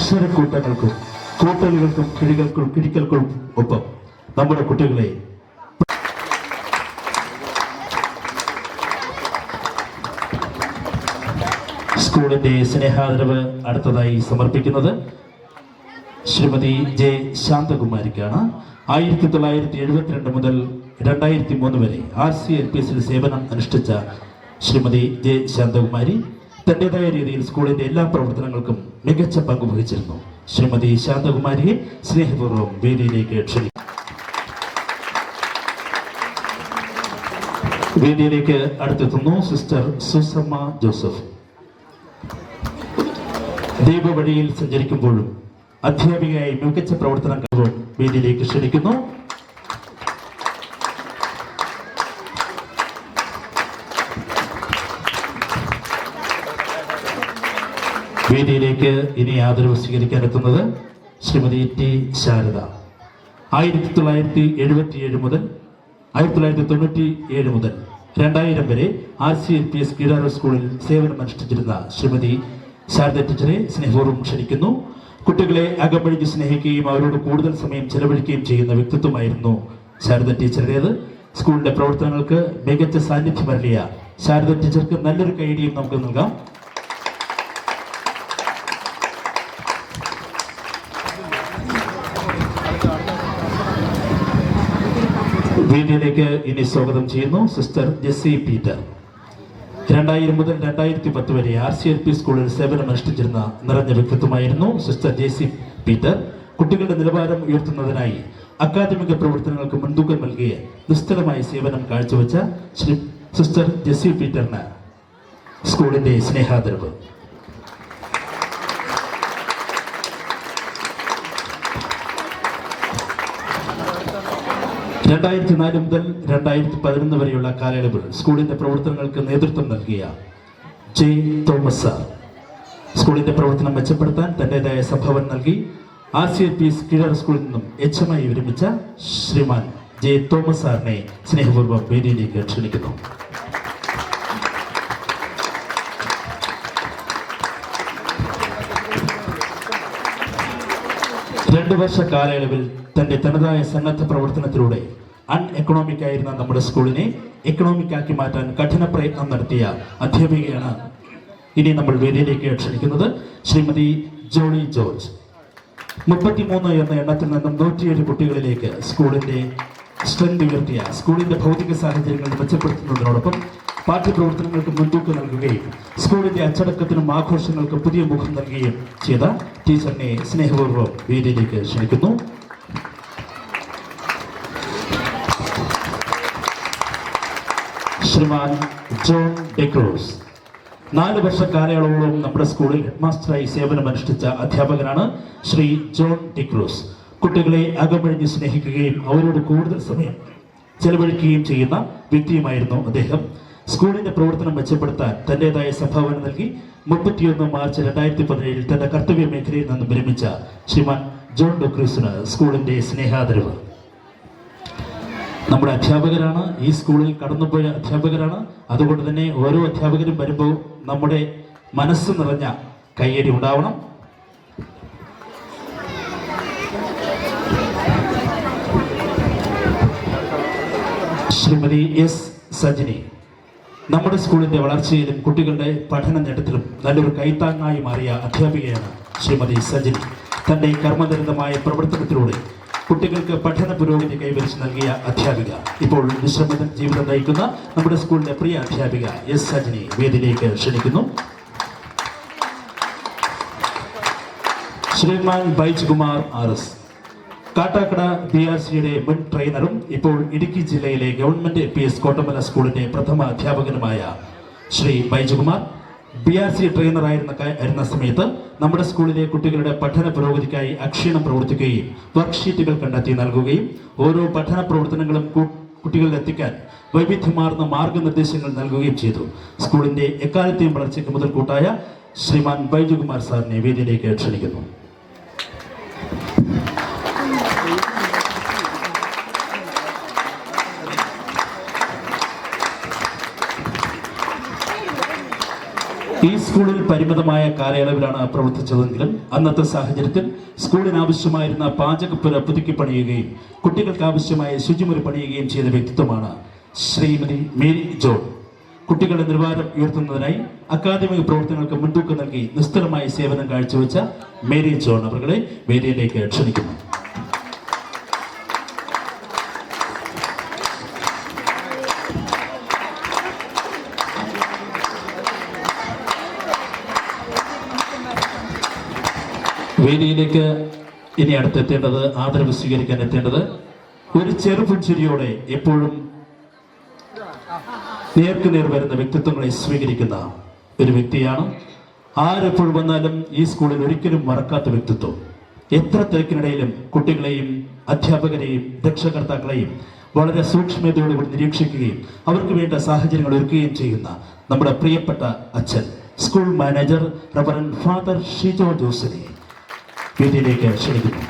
അക്ഷരക്കൂട്ടങ്ങൾക്കും കൂട്ടലുകൾക്കും കിഴികൾക്കും കിഴിക്കൽക്കും ഒപ്പം നമ്മുടെ കുട്ടികളെ സ്കൂളിന്റെ സ്നേഹാദരവ് അടുത്തതായി സമർപ്പിക്കുന്നത് ശ്രീമതി ജെ ശാന്തകുമാരിക്കാണ്. ആയിരത്തി തൊള്ളായിരത്തി എഴുപത്തിരണ്ട് മുതൽ രണ്ടായിരത്തി മൂന്ന് വരെ ആർ സി എൽ പി എസിൽ സേവനം അനുഷ്ഠിച്ച ശ്രീമതി ജെ ശാന്തകുമാരി തന്റേതായ രീതിയിൽ സ്കൂളിന്റെ എല്ലാ പ്രവർത്തനങ്ങൾക്കും മികച്ച പങ്ക് വഹിച്ചിരുന്നു. ശ്രീമതി ശാന്തകുമാരിയെ സ്നേഹപൂർവം വേദിയിലേക്ക് ക്ഷണിക്കും വേദിയിലേക്ക് അടുത്തെത്തുന്നു സിസ്റ്റർ സുസമ്മ ജോസഫ്. ദൈവവഴിയിൽ സഞ്ചരിക്കുമ്പോഴും അധ്യാപികയായി മികച്ച പ്രവർത്തനം വേദിയിലേക്ക് ക്ഷണിക്കുന്നു. വേദിയിലേക്ക് ഇനി ആദരവ് സ്വീകരിക്കാൻ എത്തുന്നത് ശ്രീമതി ടി. ശാരദ. ആയിരത്തി തൊള്ളായിരത്തി എഴുപത്തി ഏഴ് മുതൽ ആയിരത്തി തൊള്ളായിരത്തി തൊണ്ണൂറ്റി ഏഴ് മുതൽ രണ്ടായിരം വരെ R C L P S Keezhara സ്കൂളിൽ സേവനം അനുഷ്ഠിച്ചിരുന്ന ശ്രീമതി ശാരദ ടീച്ചറെ സ്നേഹപൂർവം ക്ഷണിക്കുന്നു. കുട്ടികളെ അകമ്പഴിഞ്ഞ് സ്നേഹിക്കുകയും അവരോട് കൂടുതൽ സമയം ചെലവഴിക്കുകയും ചെയ്യുന്ന വ്യക്തിത്വമായിരുന്നു ശാരദ ടീച്ചറുടേത്. സ്കൂളിന്റെ പ്രവർത്തനങ്ങൾക്ക് മികച്ച സാന്നിധ്യം അരളിയ ശാരദ ടീച്ചർക്ക് നല്ലൊരു കൈഡിയും നമുക്ക് നൽകാം. വേദിയിലേക്ക് ഇനി സ്വാഗതം ചെയ്യുന്നു സിസ്റ്റർ ജെസ്സി പീറ്റർ. രണ്ടായിരം മുതൽ രണ്ടായിരത്തി പത്ത് വരെ ആർ സി എൽ പി സ്കൂളിൽ സേവനം അനുഷ്ഠിച്ചിരുന്ന നിറഞ്ഞ വ്യക്തിത്വമായിരുന്നു സിസ്റ്റർ ജെസ്സി പീറ്റർ. കുട്ടികളുടെ നിലവാരം ഉയർത്തുന്നതിനായി അക്കാദമിക പ്രവർത്തനങ്ങൾക്ക് മുൻതൂക്കം നൽകിയ നിസ്തരമായ സേവനം കാഴ്ചവെച്ച ശ്രീ സിസ്റ്റർ ജെസ്സി പീറ്ററിന് സ്കൂളിന്റെ സ്നേഹാദരവ്. രണ്ടായിരത്തി നാല് മുതൽ രണ്ടായിരത്തി പതിനൊന്ന് വരെയുള്ള കാലയളവിൽ സ്കൂളിന്റെ പ്രവർത്തനങ്ങൾക്ക് നേതൃത്വം നൽകിയ ജെ തോമസ് സാർ. സ്കൂളിന്റെ പ്രവർത്തനം മെച്ചപ്പെടുത്താൻ തന്റേതായ സംഭാവന നൽകി R C L P S Keezhar സ്കൂളിൽ നിന്നും എച്ച് എം ഐ വിരമിച്ച ശ്രീമാൻ ജെ തോമസ് സാറിനെ സ്നേഹപൂർവം വേദിയിലേക്ക് ക്ഷണിക്കുന്നു. രണ്ടു വർഷ കാലയളവിൽ തന്റെ തനതായ സന്നദ്ധ പ്രവർത്തനത്തിലൂടെ അൺ എക്കണോമിക് ആയിരുന്ന നമ്മുടെ സ്കൂളിനെ എക്കണോമിക് ആക്കി മാറ്റാൻ കഠിന പ്രയത്നം നടത്തിയ അധ്യാപികയാണ് ഇനി നമ്മൾ വേദിയിലേക്ക് ക്ഷണിക്കുന്നത് ശ്രീമതി ജോളി ജോർജ്. മുപ്പത്തിമൂന്ന് എന്ന എണ്ണത്തിൽ നിന്നും നൂറ്റിയേഴ് കുട്ടികളിലേക്ക് സ്കൂളിന്റെ സ്ട്രെങ്ത് ഉയർത്തിയ സ്കൂളിന്റെ ഭൗതിക സാഹചര്യങ്ങൾ മെച്ചപ്പെടുത്തുന്നതിനോടൊപ്പം പാഠ്യപ്രവർത്തനങ്ങൾക്ക് മുൻതൂക്കം നൽകുകയും സ്കൂളിന്റെ അച്ചടക്കത്തിനും ആഘോഷങ്ങൾക്ക് പുതിയ മുഖം നൽകുകയും ചെയ്ത ടീച്ചറിനെ സ്നേഹപൂർവം വേദിയിലേക്ക് ക്ഷണിക്കുന്നു. Shriman John D'Cruz. നാല് വർഷ കാലയളവോളം നമ്മുടെ സ്കൂളിൽ ഹെഡ്മാസ്റ്ററായി സേവനം സേവനമനുഷ്ഠിച്ച അധ്യാപകനാണ് ശ്രീ ജോൺ ഡിക്രൂസ്. കുട്ടികളെ അകമഴിഞ്ഞ് സ്നേഹിക്കുകയും അവരോട് കൂടുതൽ സമയം ചെലവഴിക്കുകയും ചെയ്യുന്ന വ്യക്തിയുമായിരുന്നു അദ്ദേഹം. സ്കൂളിന്റെ പ്രവർത്തനം മെച്ചപ്പെടുത്താൻ തന്റേതായ സംഭാവന നൽകി മുപ്പത്തിയൊന്ന് മാർച്ച് രണ്ടായിരത്തി പതിനേഴിൽ തന്റെ കർത്തവ്യ മേഖലയിൽ നിന്നും വിരമിച്ച ശ്രീമാൻ ജോൺ ഡൊക്രൂസിന് സ്കൂളിന്റെ സ്നേഹാദരവ്. നമ്മുടെ അധ്യാപകരാണ്. ഈ സ്കൂളിൽ കടന്നുപോയ അധ്യാപകരാണ്. അതുകൊണ്ട് തന്നെ ഓരോ അധ്യാപകരും വരുമ്പോൾ നമ്മുടെ മനസ്സ് നിറഞ്ഞ കയ്യടി ഉണ്ടാവണം. ശ്രീമതി എസ് സജിനി നമ്മുടെ സ്കൂളിന്റെ വളർച്ചയിലും കുട്ടികളുടെ പഠന നേട്ടത്തിലും നല്ലൊരു കൈത്താങ്ങായി മാറിയ അധ്യാപികയാണ് ശ്രീമതി സജിനി. തന്റെ കർമ്മദരിതമായ പ്രവർത്തനത്തിലൂടെ കുട്ടികൾക്ക് പഠന പുരോഗതി കൈവരിച്ച് നൽകിയ അധ്യാപിക. ഇപ്പോൾ വിശ്രമ ജീവിതം നയിക്കുന്ന നമ്മുടെ സ്കൂളിന്റെ പ്രിയ അധ്യാപിക എസ് സജിനി വേദിയിലേക്ക് ക്ഷണിക്കുന്നു. Shriman Baij Kumar R S. Kattakada B R സിയുടെ മുൻ ട്രെയിനറും ഇപ്പോൾ ഇടുക്കി ജില്ലയിലെ ഗവൺമെന്റ് പി എസ് കോട്ടമല സ്കൂളിന്റെ പ്രഥമ അധ്യാപകനുമായ Shri Baijukumar. B R C ട്രെയിനറായിരുന്ന ആയിരുന്ന സമയത്ത് നമ്മുടെ സ്കൂളിലെ കുട്ടികളുടെ പഠന പുരോഗതിക്കായി അക്ഷീണം പ്രവർത്തിക്കുകയും വർക്ക്ഷീറ്റുകൾ കണ്ടെത്തി നൽകുകയും ഓരോ പഠന പ്രവർത്തനങ്ങളും കുട്ടികളിൽ എത്തിക്കാൻ വൈവിധ്യമാർന്ന മാർഗനിർദ്ദേശങ്ങൾ നൽകുകയും ചെയ്തു. സ്കൂളിന്റെ എക്കാലത്തെയും വളർച്ചയ്ക്ക് മുതൽക്കൂട്ടായ ശ്രീമാൻ ബൈജുകുമാർ സാറിനെ വേദിയിലേക്ക് ക്ഷണിക്കുന്നു ഈ സ്കൂളിൽ പരിമിതമായ കാലയളവിലാണ് പ്രവർത്തിച്ചതെങ്കിലും അന്നത്തെ സാഹചര്യത്തിൽ സ്കൂളിന് ആവശ്യമായിരുന്ന പാചകപ്പുര പുതുക്കി പണിയുകയും കുട്ടികൾക്ക് ആവശ്യമായ ശുചിമുറി പണിയുകയും ചെയ്ത വ്യക്തിത്വമാണ് ശ്രീമതി മേരി ജോൺ. കുട്ടികളുടെ നിലവാരം ഉയർത്തുന്നതിനായി അക്കാദമിക പ്രവർത്തനങ്ങൾക്ക് മുൻതൂക്കം നൽകി നിസ്തുലമായ സേവനം കാഴ്ചവെച്ച മേരി ജോൺ അവരുടെ വേദിയിലേക്ക് ക്ഷണിക്കുന്നു. വേദിയിലേക്ക് ഇനി അടുത്തെത്തേണ്ടത് ആദരവ് സ്വീകരിക്കാൻ എത്തേണ്ടത് ഒരു ചെറുപുഞ്ചിരിയോടെ എപ്പോഴും നേർക്കുനേർ വരുന്ന വ്യക്തിത്വങ്ങളെ സ്വീകരിക്കുന്ന ഒരു വ്യക്തിയാണ്. ആരെപ്പോഴും വന്നാലും ഈ സ്കൂളിൽ ഒരിക്കലും മറക്കാത്ത വ്യക്തിത്വം. എത്ര തിരക്കിനിടയിലും കുട്ടികളെയും അധ്യാപകരെയും രക്ഷകർത്താക്കളെയും വളരെ സൂക്ഷ്മതയോടുകൂടി നിരീക്ഷിക്കുകയും അവർക്ക് വേണ്ട സാഹചര്യങ്ങൾ ഒരുക്കുകയും ചെയ്യുന്ന നമ്മുടെ പ്രിയപ്പെട്ട അച്ഛൻ school manager reverend father Shijo ജോസിനെ. വേദിയിലേക്ക് ക്ഷണിക്കുന്നു.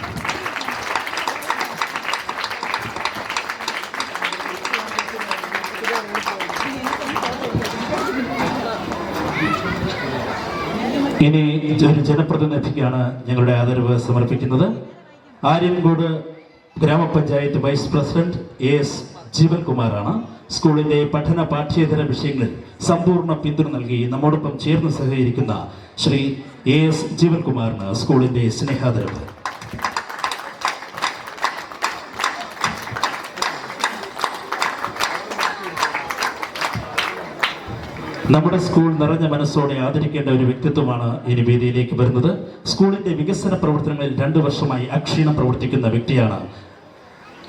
ഇനി ഒരു ജനപ്രതിനിധിക്കാണ് ഞങ്ങളുടെ ആദരവ് സമർപ്പിക്കുന്നത്. ആര്യൻകോട് ഗ്രാമപഞ്ചായത്ത് വൈസ് പ്രസിഡന്റ് എ എസ് ജീവൻകുമാറാണ്. സ്കൂളിന്റെ പഠന പാഠ്യേതര വിഷയങ്ങളിൽ സമ്പൂർണ പിന്തുണ നൽകി നമ്മോടൊപ്പം ചേർന്ന് സഹകരിക്കുന്ന ശ്രീ എ എസ് ജീവൻകുമാറിന് സ്കൂളിന്റെ സ്നേഹാദരവ്. നമ്മുടെ സ്കൂൾ നിറഞ്ഞ മനസ്സോടെ ആദരിക്കേണ്ട ഒരു വ്യക്തിത്വമാണ് ഇനി വേദിയിലേക്ക് വരുന്നത്. സ്കൂളിന്റെ വികസന പ്രവർത്തനങ്ങളിൽ രണ്ടു വർഷമായി അക്ഷീണം പ്രവർത്തിക്കുന്ന വ്യക്തിയാണ്.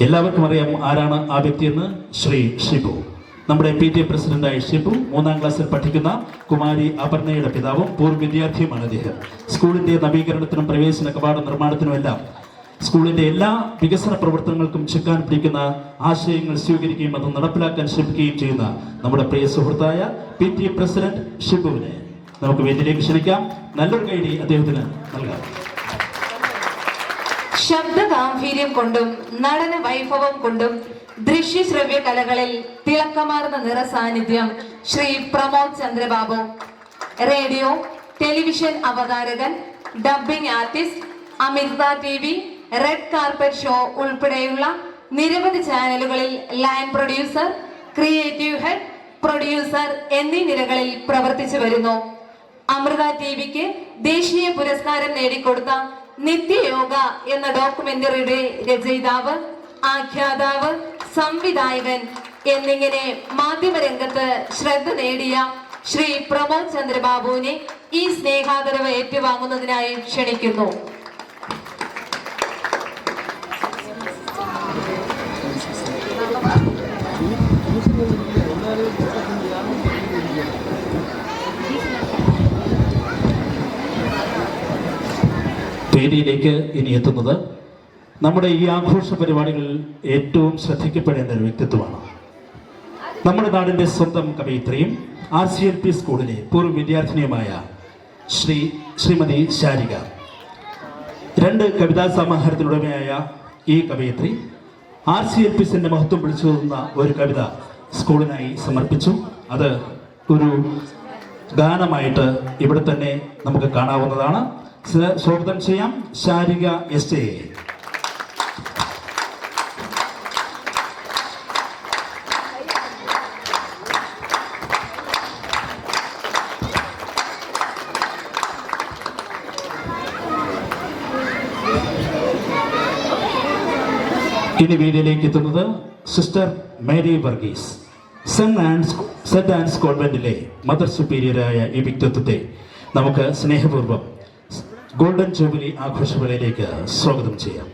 എല്ലാവർക്കും അറിയാം ആരാണ് ആ വ്യക്തിയെന്ന്? ശ്രീ ഷിബു. നമ്മുടെ പി ടി എ പ്രസിഡന്റായ ഷിബു മൂന്നാം ക്ലാസ്സിൽ പഠിക്കുന്ന കുമാരി അപർണയുടെ പിതാവും പൂർവ വിദ്യാർത്ഥിയുമാണ് അദ്ദേഹം. സ്കൂളിന്റെ നവീകരണത്തിനും പ്രവേശന കവാട നിർമ്മാണത്തിനുമെല്ലാം സ്കൂളിന്റെ എല്ലാ വികസന പ്രവർത്തനങ്ങൾക്കും ചുക്കാൻ പിടിക്കുന്ന ആശയങ്ങൾ സ്വീകരിക്കുകയും അത് നടപ്പിലാക്കാൻ ശ്രമിക്കുകയും ചെയ്യുന്ന നമ്മുടെ പ്രിയ സുഹൃത്തായ പി ടി പ്രസിഡന്റ് ഷിബുവിനെ നമുക്ക് വേദിയിലേക്ക് ക്ഷണിക്കാം. നല്ലൊരു കൈഡി അദ്ദേഹത്തിന് നൽകാം. ശബ്ദ ഗാംഭീര്യം കൊണ്ടും നടന വൈഭവം കൊണ്ടും ദൃശ്യ ശ്രവ്യ കലകളിൽ തിളക്കമാർന്ന നിറസാന്നിധ്യം ശ്രീ പ്രമോദ് ചന്ദ്രബാബു. റേഡിയോ ടെലിവിഷൻ അവതാരകൻ dubbing artist Amrita T V red carpet show ഉൾപ്പെടെയുള്ള നിരവധി ചാനലുകളിൽ line producer creative head producer എന്നീ നിരകളിൽ പ്രവർത്തിച്ചു വരുന്നു. അമൃത ടി വിക്ക് ദേശീയ പുരസ്കാരം നേടിക്കൊടുത്ത നിത്യയോഗ എന്ന ഡോക്യുമെന്ററിയുടെ രചയിതാവ് ആഖ്യാതാവ് സംവിധായകൻ എന്നിങ്ങനെ മാധ്യമരംഗത്ത് ശ്രദ്ധ നേടിയ ശ്രീ പ്രമോദ് ചന്ദ്രബാബുവിനെ ഈ സ്നേഹാദരവ് ഏറ്റുവാങ്ങുന്നതിനായി ക്ഷണിക്കുന്നു. വേദിയിലേക്ക് ഇനി എത്തുന്നത് നമ്മുടെ ഈ ആഘോഷ പരിപാടികളിൽ ഏറ്റവും ശ്രദ്ധിക്കപ്പെടേണ്ട ഒരു വ്യക്തിത്വമാണ്. നമ്മുടെ നാടിന്റെ സ്വന്തം കവയിത്രിയും ആർ സി എൽ പി സ്കൂളിലെ പൂർവ വിദ്യാർത്ഥിനിയുമായ ശ്രീ ശ്രീമതി ശാരിക. രണ്ട് കവിതാ സമാഹാരത്തിനുടമയായ ഈ കവയിത്രി ആർ സി എൽ പി സിന്റെ മഹത്വം വിളിച്ചു തന്ന ഒരു കവിത സ്കൂളിനായി സമർപ്പിച്ചു. അത് ഒരു ഗാനമായിട്ട് ഇവിടെ തന്നെ നമുക്ക് കാണാവുന്നതാണ്. സ്വാഗതം ചെയ്യാം. Sarika S A. ഇനി വീഡിയോയിലേക്ക് എത്തുന്നത് sister Mary Varghese. Saint Ann's saint Ann's കോൺവെന്റിലെ mother സുപ്പീരിയറായ ഈ വ്യക്തിത്വത്തെ നമുക്ക് സ്നേഹപൂർവം ഗോൾഡൻ ജൂബിലി ആഘോഷവേളയിലേക്ക് സ്വാഗതം ചെയ്യാം.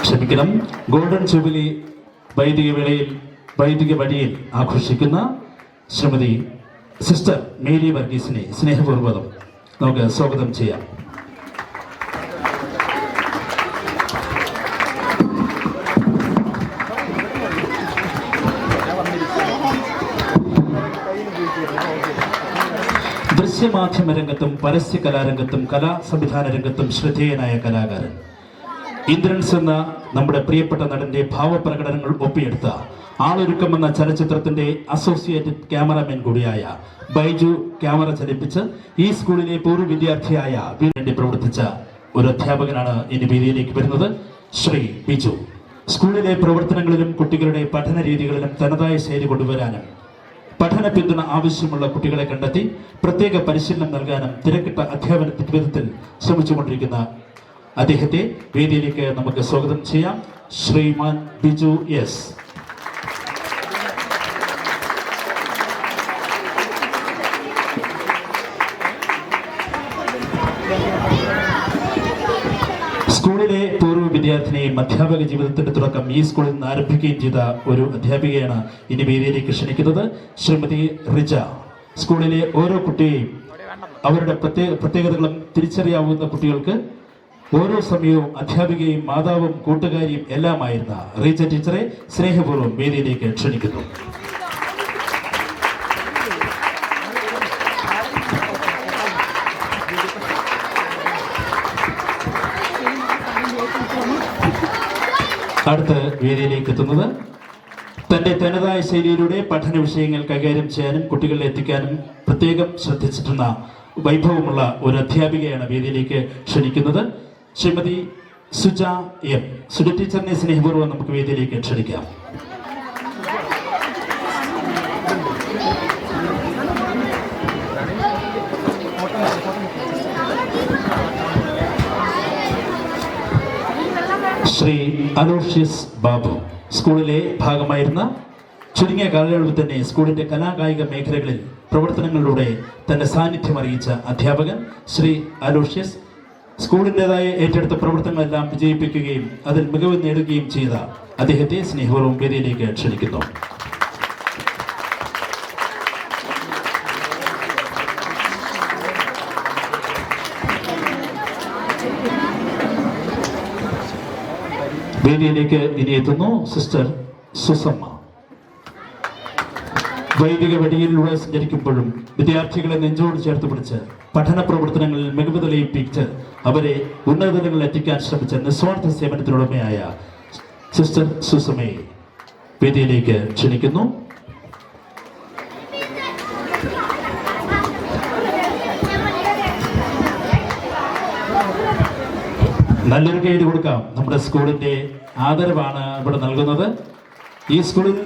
ക്ഷമിക്കണം. ഗോൾഡൻ ജൂബിലി വൈദിക വേളയിൽ വൈദിക വഴിയിൽ ആഘോഷിക്കുന്ന ശ്രീമതി സിസ്റ്റർ മേരി വർഗീസിനെ സ്നേഹപൂർവം നമുക്ക് സ്വാഗതം ചെയ്യാം. ദൃശ്യമാധ്യമ രംഗത്തും പരസ്യ കലാരംഗത്തും കലാ സംവിധാന രംഗത്തും ശ്രദ്ധേയനായ കലാകാരൻ. ഇന്ദ്രൻസ് എന്ന നമ്മുടെ പ്രിയപ്പെട്ട നടന്റെ ഭാവപ്രകടനങ്ങൾ ഒപ്പിയെടുത്ത ആളൊരുക്കം എന്ന ചലച്ചിത്രത്തിന്റെ അസോസിയേറ്റഡ് ക്യാമറാമാൻ കൂടിയായ ബൈജു ക്യാമറ ചലിപ്പിച്ച് ഈ സ്കൂളിലെ പൂർവ വിദ്യാർത്ഥിയായ വേണ്ടി പ്രവർത്തിച്ച ഒരു അധ്യാപകനാണ് ഇനി വേദിയിലേക്ക് വരുന്നത്. ശ്രീ ബിജു. സ്കൂളിലെ പ്രവർത്തനങ്ങളിലും കുട്ടികളുടെ പഠന രീതികളിലും തനതായ ശൈലി കൊണ്ടുവരാനും പഠന പിന്തുണ ആവശ്യമുള്ള കുട്ടികളെ കണ്ടെത്തി പ്രത്യേക പരിശീലനം നൽകാനും തിരക്കിട്ട അധ്യാപന വിധത്തിൽ ശ്രമിച്ചുകൊണ്ടിരിക്കുന്ന അദ്ദേഹത്തെ വേദിയിലേക്ക് നമുക്ക് സ്വാഗതം ചെയ്യാം. ശ്രീമാൻ ബിജു എസ്. വിദ്യാർത്ഥിനിയും അധ്യാപക ജീവിതത്തിന്റെ തുടക്കം ഈ സ്കൂളിൽ നിന്ന് ആരംഭിക്കുകയും ചെയ്ത ഒരു അധ്യാപികയാണ് ഇനി വേദിയിലേക്ക് ക്ഷണിക്കുന്നത് ശ്രീമതി റിജ. സ്കൂളിലെ ഓരോ കുട്ടിയെയും അവരുടെ പ്രത്യേക പ്രത്യേകതകളും തിരിച്ചറിയാവുന്ന കുട്ടികൾക്ക് ഓരോ സമയവും അധ്യാപികയും മാതാവും കൂട്ടുകാരിയും എല്ലാമായിരുന്ന റീച്ച ടീച്ചറെ സ്നേഹപൂർവം വേദിയിലേക്ക് ക്ഷണിക്കുന്നു. അടുത്ത വേദിയിലേക്ക് എത്തുന്നത് തന്റെ തനതായ ശൈലിയിലൂടെ പഠന വിഷയങ്ങൾ കൈകാര്യം ചെയ്യാനും കുട്ടികളെ എത്തിക്കാനും പ്രത്യേകം ശ്രദ്ധിച്ചിട്ടുള്ള വൈഭവമുള്ള ഒരു അധ്യാപികയാണ് വേദിയിലേക്ക് ക്ഷണിക്കുന്നത്. ശ്രീമതി സുജ എം. സുജ ടീച്ചറിനെ സ്നേഹപൂർവം നമുക്ക് വേദിയിലേക്ക് ക്ഷണിക്കാം. ശ്രീ അലോഷ്യസ് ബാബു. സ്കൂളിലെ ഭാഗമായിരുന്ന ചുരുങ്ങിയ കാലയളവിൽ തന്നെ സ്കൂളിന്റെ കലാകായിക മേഖലകളിൽ പ്രവർത്തനങ്ങളിലൂടെ തന്റെ സാന്നിധ്യം അറിയിച്ച അധ്യാപകൻ ശ്രീ അലോഷ്യസ് സ്കൂളിന്റെതായ ഏറ്റെടുത്ത പ്രവർത്തനങ്ങളെല്ലാം വിജയിപ്പിക്കുകയും അതിൽ മികവ് നേടുകയും ചെയ്ത അദ്ദേഹത്തെ സ്നേഹപൂർവം വേദിയിലേക്ക് ക്ഷണിക്കുന്നു. വേദിയിലേക്ക് ഇനി എത്തുന്നു സിസ്റ്റർ സുസമ്മ. വൈദിക വഴിയിലൂടെ സഞ്ചരിക്കുമ്പോഴും വിദ്യാർത്ഥികളെ നെഞ്ചോട് ചേർത്ത് പിടിച്ച് പഠന പ്രവർത്തനങ്ങളിൽ മികവ് തെളിയിപ്പിച്ച് അവരെ ഉന്നതങ്ങളിൽ എത്തിക്കാൻ ശ്രമിച്ച നിസ്വാർത്ഥ സേവനത്തിനുടമയായ സിസ്റ്റർ സുസമയെ വേദിയിലേക്ക് ക്ഷണിക്കുന്നു. നല്ലൊരു കൈയ്യടി കൊടുക്കാം നമ്മുടെ സ്കൂളിന്റെ ആദരവാണ് ഇവിടെ നൽകുന്നത്. ഈ സ്കൂളിൽ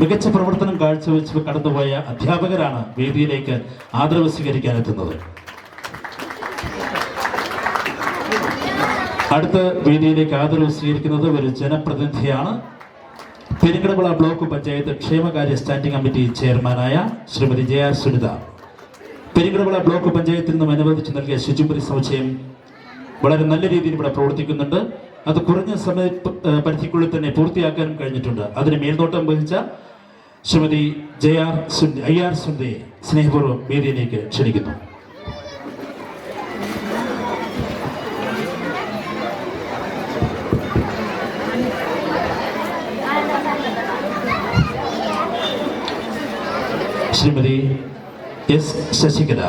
മികച്ച പ്രവർത്തനം കാഴ്ചവെച്ച് കടന്നുപോയ അധ്യാപകരാണ് വേദിയിലേക്ക് ആദരവ് സ്വീകരിക്കാൻ എത്തുന്നത് അടുത്ത വേദിയിലേക്ക് ആദരവ് സ്വീകരിക്കുന്നത് ഒരു ജനപ്രതിനിധിയാണ്. പെരിങ്കടവിള ബ്ലോക്ക് പഞ്ചായത്ത് ക്ഷേമകാര്യ സ്റ്റാൻഡിംഗ് കമ്മിറ്റി ചെയർമാനായ ശ്രീമതി ജയ സുനിത. പെരിങ്കടവിള ബ്ലോക്ക് പഞ്ചായത്തിൽ നിന്നും അനുവദിച്ചു നൽകിയ ശുചിമുറി സമുച്ചയം വളരെ നല്ല രീതിയിൽ ഇവിടെ പ്രവർത്തിക്കുന്നുണ്ട്. അത് കുറഞ്ഞ സമയ പരിധിക്കുള്ളിൽ തന്നെ പൂർത്തിയാക്കാനും കഴിഞ്ഞിട്ടുണ്ട്. അതിന് മേൽനോട്ടം വഹിച്ച Shrimati J R Sunda I R സുന്ദയെ സ്നേഹപൂർവം വേദിയിലേക്ക് ക്ഷണിക്കുന്നു. ശ്രീമതി എസ് ശശികല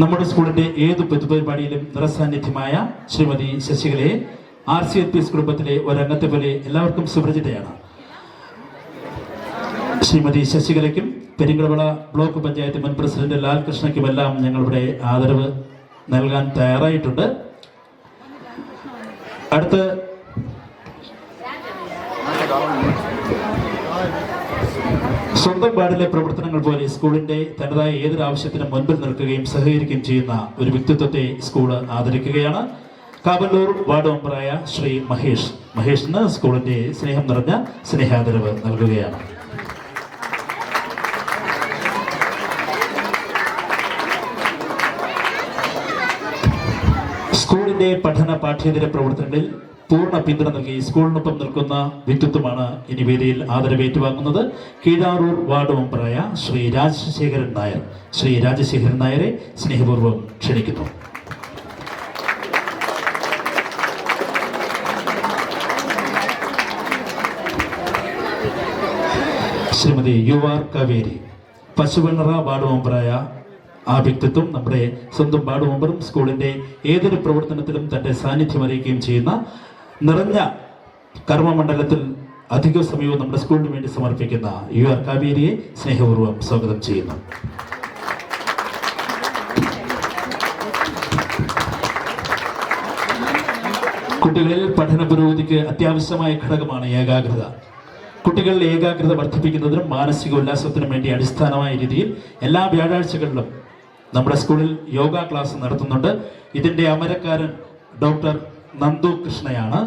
നമ്മുടെ സ്കൂളിന്റെ ഏത് പൊതുപരിപാടിയിലും നിറസാന്നിധ്യമായ Shrimati ശശികലയെ R C N P S കുടുംബത്തിലെ ഒരംഗത്തെ പോലെ എല്ലാവർക്കും സുപരിചിതയാണ്. ശ്രീമതി ശശികലയ്ക്കും പെരിങ്കടവിള ബ്ലോക്ക് പഞ്ചായത്ത് മുൻ പ്രസിഡന്റ് ലാൽകൃഷ്ണയ്ക്കും എല്ലാം ഞങ്ങളിവിടെ ആദരവ് നൽകാൻ തയ്യാറായിട്ടുണ്ട്. അടുത്ത് സ്വന്തം പാടിലെ പ്രവർത്തനങ്ങൾ പോലെ സ്കൂളിന്റെ തനതായ ഏതൊരു ആവശ്യത്തിനും മുൻപിൽ നിൽക്കുകയും സഹകരിക്കുകയും ചെയ്യുന്ന ഒരു വ്യക്തിത്വത്തെ സ്കൂൾ ആദരിക്കുകയാണ്. കാവല്ലൂർ വാർഡ് മെമ്പറായ ശ്രീ മഹേഷ്. മഹേഷിന് സ്കൂളിന്റെ സ്നേഹം നിറഞ്ഞ സ്നേഹാദരവ് നൽകുകയാണ്. സ്കൂളിന്റെ പഠന പാഠ്യേതര പ്രവർത്തനങ്ങളിൽ പൂർണ പിന്തുണ നൽകി സ്കൂളിനൊപ്പം നിൽക്കുന്ന വ്യക്തിത്വമാണ് ഇനി വേദിയിൽ ആദരവേറ്റുവാങ്ങുന്നത് കീഴാറൂർ വാർഡ് മെമ്പറായ ശ്രീ രാജശേഖരൻ നായർ. ശ്രീ രാജശേഖരൻ നായരെ സ്നേഹപൂർവം ക്ഷണിക്കുന്നു. Shrimati U R Kaveri. Pashuvannara ward മെമ്പറായ ആ വ്യക്തിത്വം നമ്മുടെ സ്വന്തം വാർഡ് മെമ്പറും സ്കൂളിന്റെ ഏതൊരു പ്രവർത്തനത്തിലും തന്റെ സാന്നിധ്യം അറിയിക്കുകയും ചെയ്യുന്ന നിറഞ്ഞ കർമ്മമണ്ഡലത്തിൽ അധിക സമയവും നമ്മുടെ സ്കൂളിന് വേണ്ടി സമർപ്പിക്കുന്ന യു ആർ കാവേരിയെ സ്നേഹപൂർവം സ്വാഗതം ചെയ്യുന്നു. കുട്ടികളിൽ പഠന പുരോഗതിക്ക് അത്യാവശ്യമായ ഘടകമാണ് ഏകാഗ്രത. കുട്ടികളിൽ ഏകാഗ്രത വർദ്ധിപ്പിക്കുന്നതിനും മാനസിക ഉല്ലാസത്തിനും വേണ്ടി അടിസ്ഥാനമായ രീതിയിൽ എല്ലാ വ്യാഴാഴ്ചകളിലും നമ്മുടെ സ്കൂളിൽ യോഗ ക്ലാസ് നടത്തുന്നുണ്ട്. ഇതിന്റെ അമരക്കാരൻ ഡോക്ടർ നന്ദു കൃഷ്ണയാണ്.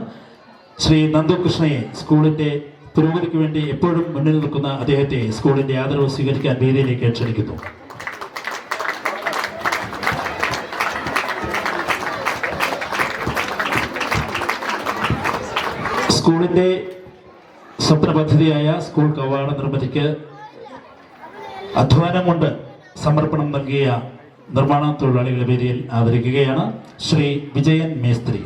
ശ്രീ നന്ദു കൃഷ്ണയെ സ്കൂളിന്റെ പുരോഗതിക്ക് വേണ്ടി എപ്പോഴും മുന്നിൽ നിൽക്കുന്ന അദ്ദേഹത്തെ സ്കൂളിന്റെ ആദരവ് സ്വീകരിക്കാൻ വേദിയിലേക്ക് ക്ഷണിക്കുന്നു. സ്കൂളിന്റെ സ്വപ്ന പദ്ധതിയായ സ്കൂൾ കവാട നിർമ്മിതിക്ക് അധ്വാനം കൊണ്ട് സമർപ്പണം നൽകിയ നിർമ്മാണ തൊഴിലാളികളുടെ പേരിൽ ആദരിക്കുകയാണ് ശ്രീ വിജയൻ മേസ്ത്രി.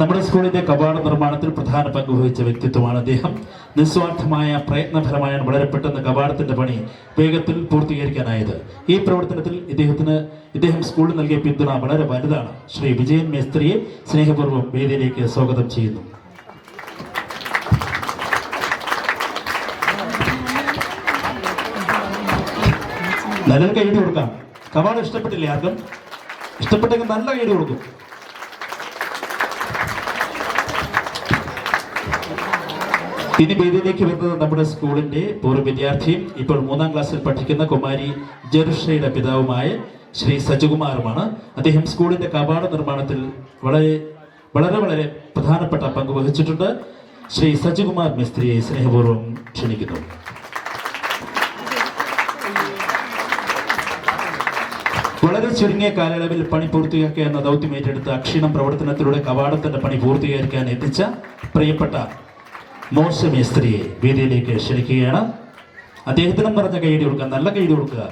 നമ്മുടെ സ്കൂളിന്റെ കവാട നിർമ്മാണത്തിൽ പ്രധാന പങ്ക് വഹിച്ച വ്യക്തിത്വമാണ് അദ്ദേഹം. നിസ്വാർത്ഥമായ പ്രയത്നഫലമായാണ് വളരെ പെട്ടെന്ന് കവാടത്തിന്റെ പണി വേഗത്തിൽ പൂർത്തീകരിക്കാനായത്. ഈ പ്രവർത്തനത്തിൽ ഇദ്ദേഹത്തിന് ഇദ്ദേഹം സ്കൂളിൽ നൽകിയ പിന്തുണ വളരെ വലുതാണ്. ശ്രീ വിജയൻ മേസ്ത്രിയെ സ്നേഹപൂർവം വേദിയിലേക്ക് സ്വാഗതം ചെയ്യുന്നു. നല്ലൊരു കൈയ്യടി കൊടുക്കാം. കവാടം ഇഷ്ടപ്പെട്ടില്ലേ ആർക്കും? ഇഷ്ടപ്പെട്ടെങ്കിൽ നല്ല കൈയ്യടി കൊടുക്കും. ഇനി വേദിയിലേക്ക് വരുന്നത് നമ്മുടെ സ്കൂളിന്റെ പൂർവ വിദ്യാർത്ഥിയും ഇപ്പോൾ മൂന്നാം ക്ലാസ്സിൽ പഠിക്കുന്ന കുമാരി ജെറുഷയുടെ പിതാവുമായ ശ്രീ സജികുമാറുമാണ്. അദ്ദേഹം സ്കൂളിന്റെ കവാട നിർമ്മാണത്തിൽ വളരെ വളരെ വളരെ പ്രധാനപ്പെട്ട പങ്ക് വഹിച്ചിട്ടുണ്ട്. ശ്രീ സജുകുമാർ മിസ്ത്രിയെ സ്നേഹപൂർവം ക്ഷണിക്കുന്നു വളരെ ചുരുങ്ങിയ കാലയളവിൽ പണി പൂർത്തിയാക്കുക എന്ന ദൗത്യം ഏറ്റെടുത്ത് അക്ഷീണം പ്രവർത്തനത്തിലൂടെ കവാടത്തിന്റെ പണി പൂർത്തീകരിക്കാൻ എത്തിച്ച പ്രിയപ്പെട്ട മോശം സ്ത്രീയെ വേദിയിലേക്ക് ക്ഷണിക്കുകയാണ്. അദ്ദേഹത്തിനും പറഞ്ഞ കൈയ്യടി കൊടുക്കുക നല്ല കൈയ്യടി കൊടുക്കുക.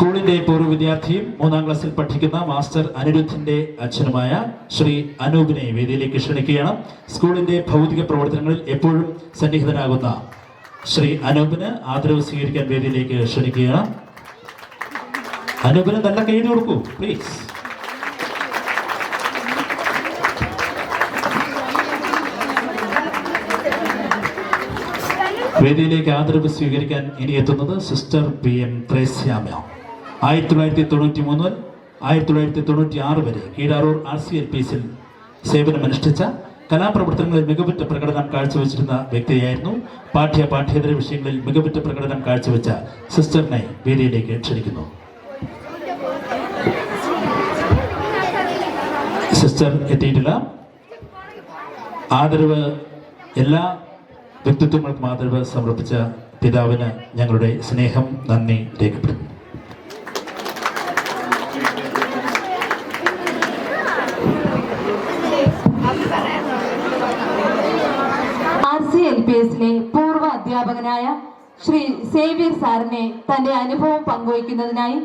സ്കൂളിന്റെ പൂർവ വിദ്യാർത്ഥിയും മൂന്നാം ക്ലാസ്സിൽ പഠിക്കുന്ന മാസ്റ്റർ അനിരുദ്ധിന്റെ അച്ഛനുമായ ശ്രീ അനൂപിനെ വേദിയിലേക്ക് ക്ഷണിക്കുകയാണ്. സ്കൂളിന്റെ ഭൗതിക പ്രവർത്തനങ്ങളിൽ എപ്പോഴും സന്നിഹിതനാകുന്ന ശ്രീ അനൂപിന് ആദരവ് സ്വീകരിക്കാൻ വേദിയിലേക്ക് ക്ഷണിക്കുകയാണ്. അനൂപിന് നല്ല കൈയ്യടി കൊടുക്കൂ പ്ലീസ് വേദിയിലേക്ക് ആദരവ് സ്വീകരിക്കാൻ ഇനി എത്തുന്നത് സിസ്റ്റർ പി എം ത്രേസ്യാമ്യ ആയിരത്തി തൊള്ളായിരത്തി തൊണ്ണൂറ്റി മൂന്ന് ആയിരത്തി തൊള്ളായിരത്തി തൊണ്ണൂറ്റി ആറ് വരെ Keezharoor R C L P എസിൽ സേവനമനുഷ്ഠിച്ച കലാപ്രവർത്തനങ്ങളിൽ മികവുറ്റ പ്രകടനം കാഴ്ചവെച്ചിരുന്ന വ്യക്തിയായിരുന്നു പാഠ്യ പാഠ്യേതര വിഷയങ്ങളിൽ മികവുറ്റ പ്രകടനം കാഴ്ചവെച്ച സിസ്റ്ററിനെ വേദിയിലേക്ക് ക്ഷണിക്കുന്നു. സിസ്റ്റർ എത്തിയിട്ടില്ല. ആദരവ് എല്ലാ വ്യക്തിത്വങ്ങൾക്കും ആദരവ് സമർപ്പിച്ച പിതാവിന് ഞങ്ങളുടെ സ്നേഹം നന്ദി രേഖപ്പെടുത്തുന്നു ആർ സി എൽ പി എസിലെ പൂർവ അധ്യാപകനായ ശ്രീ സേവ്യർ സാറിനെ തന്റെ അനുഭവം പങ്കുവയ്ക്കുന്നതിനായി